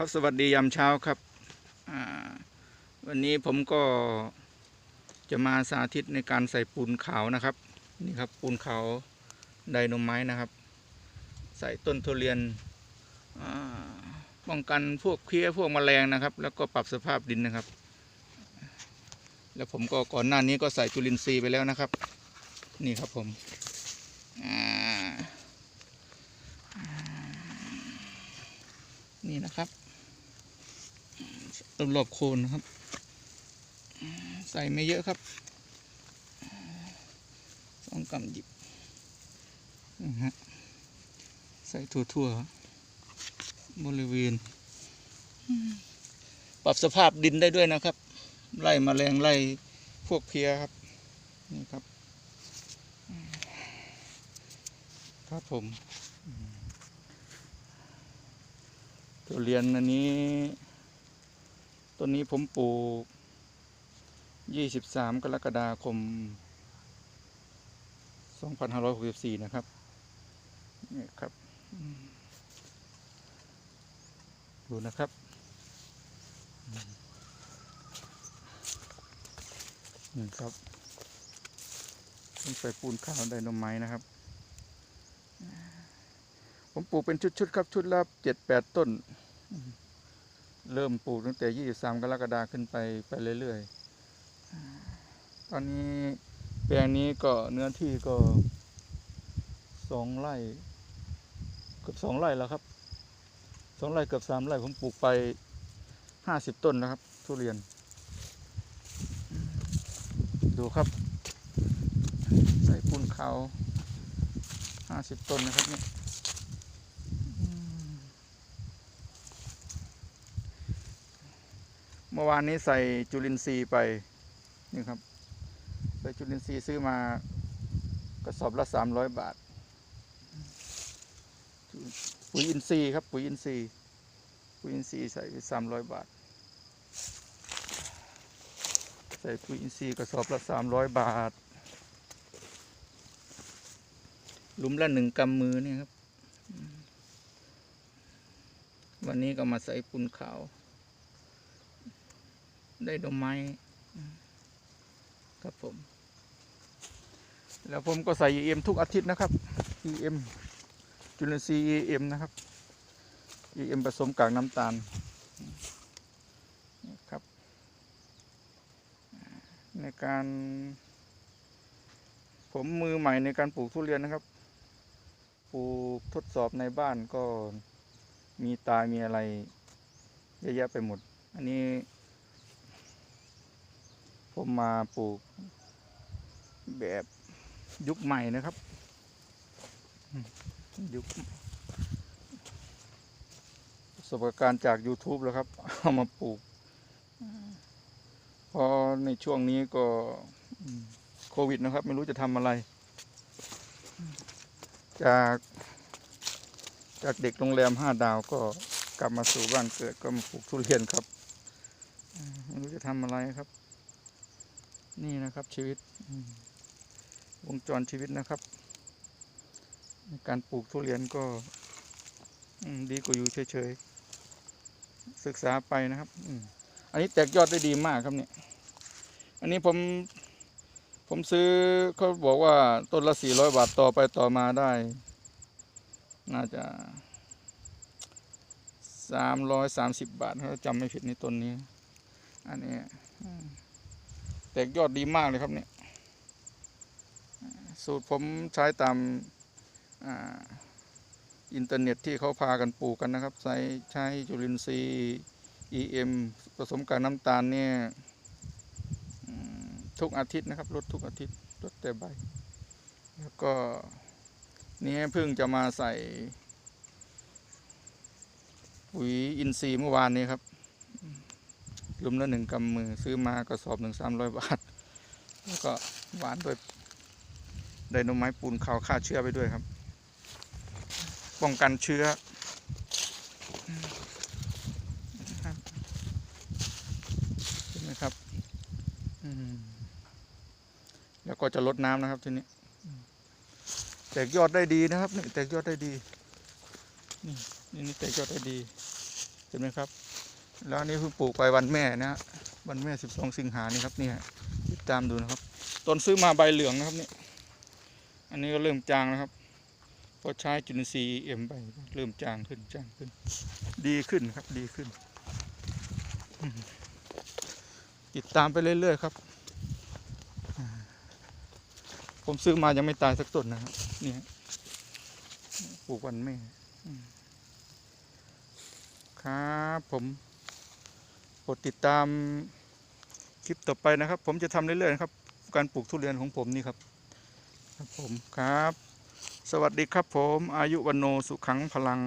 ครับสวัสดียามเช้าครับวันนี้ผมก็จะมาสาธิตในการใส่ปูนขาวนะครับ นี่ครับปูนขาวไดโนไม้นะครับ ใส่ต้นทุเรียนป้องกันพวกเพี้ยพวกแมลงนะครับ แล้วก็ปรับสภาพดินนะครับ แล้วผมก็ก่อนหน้านี้ก็ใส่จุลินทรีย์ไปแล้วนะครับ นี่ครับผมนี่นะครับ รอบๆโคนนะครับ ใส่ไม่เยอะครับสองกำหยิบนะฮะใส่ทั่วๆบริเวณปรับสภาพดินได้ด้วยนะครับ ไล่มแมลงไล่พวกเพลี้ยครับ นี่ครับ ครับผมทุเรียนอันนี้ ต้นนี้ผมปลูก 23 กรกฎาคม 2564 นะครับ นี่ครับ ดูนะครับ นี่ครับต้องใส่ปูนขาวไดโนไม้นะครับ ผมปลูกเป็นชุดๆครับ ชุดละเจ็ดแปดต้น เริ่มปลูกตั้งแต่ยี่สามกรกฎาคมขึ้นไปไปเรื่อยๆ ตอนนี้แปลงนี้ก็เนื้อที่ก็สองไร่เกือบสองไร่แล้วครับสองไร่เกือบสามไร่ผมปลูกไปห้าสิบต้นนะครับ ทุเรียน ดูครับ ใส่ปูนเขาห้าสิบต้นนะครับเนี่ย มื่อวานนี้ใส่จุลินทรีย์ไปนี่ครับใส่จุลินทรีย์ซื้อมากระสอบละสามร้อยบาท ปุ๋ยอินทรีย์ครับปุ๋ยอินทรีย์ปุ๋ยอินทรีย์ใส่ไปสามร้อยบาท ใส่ปุ๋ยอินทรีย์กระสอบละสามร้อยบาทหลุมละหนึ่งกำมือเนี่ยครับ วันนี้ก็มาใส่ปูนขาว ได้ดอกไม้ครับผม แล้วผมก็ใส่ EM ทุกอาทิตย์นะครับ EM จุลินทรีย์ EM นะครับ EM ผสมกากน้ำตาลนะครับ ในการผมมือใหม่ในการปลูกทุเรียนนะครับ ปลูกทดสอบในบ้านก็มีตายมีอะไรเยอะแยะไปหมด อันนี้ ผมมาปลูกแบบยุคใหม่นะครับ ยุคประสบการณ์จาก YouTube แล้วครับ เอามาปลูกเพอในช่วงนี้ก็โควิดนะครับ ไม่รู้จะทำอะไร จากจากเด็กโรงแรมห้าดาวก็กลับมาสู่บ้านเกิดก็มาปลูกทุเรียนครับ ไม่รู้จะทำอะไรครับ นี่นะครับชีวิตวงจรชีวิตนะครับ การปลูกทุเรียนก็ดีกว่าอยู่เฉยๆศึกษาไปนะครับอันนี้แตกยอดได้ดีมากครับเนี่ย อันนี้ผมผมซื้อเขาบอกว่าต้นละสี่ร้อยบาทต่อไปต่อมาได้ น่าจะสามร้อยสามสิบบาทถ้าจำไม่ผิดในต้นนี้ อันนี้ แตกยอดดีมากเลยครับเนี่ยสูตรผมใช้ตามอินเทอร์เน็ตที่เขาพากันปลูกกันนะครับ ใช้ใช้จุลินทรีย์ EM ผสมกับน้ำตาลเนี่ยทุกอาทิตย์นะครับลดทุกอาทิตย์ลดแต่ใบ แล้วก็นี่เพิ่งจะมาใส่ปุ๋ยอินทรีย์เมื่อวานนี้ครับ หลุมละหนึ่งกำมือซื้อมากระสอบหนึ่งสามร้อยบาท แล้วก็หวานด้วยไดโนไม้ปูนขาวฆ่าเชื้อไปด้วยครับ ป้องกันเชื้อเห็นไหมครับแล้วก็จะลดน้ำนะครับทีนี้ แตกยอดได้ดีนะครับนี่แตกยอดได้ดี นี่นี่แตกยอดได้ดี เห็นไหมครับ แล้วอันนี่เพิ่งปลูกไปวันแม่นะฮะวันแม่12สิงหานี่ครับเนี่ยติดตามดูนะครับต้นซื้อมาใบเหลืองนะครับนี่อันนี้ก็เริ่มจางแล้วครับพอใช้จุลินทรีย์เอ็มไปเริ่มจางขึ้นจางขึ้น ดีขึ้นครับดีขึ้น ติดตามไปเรื่อยๆครับ ผมซื้อมายังไม่ตายสักต้นนะครับเนี่ยปลูกวันแม่ครับผม ดติดตามคลิปต่อไปนะครับ ผมจะทำเรื่อยๆครับ การปลูกทุเรียนของผมนี่ครับครับผมครับ สวัสดีครับผมอายุวันโนสุขังพลัง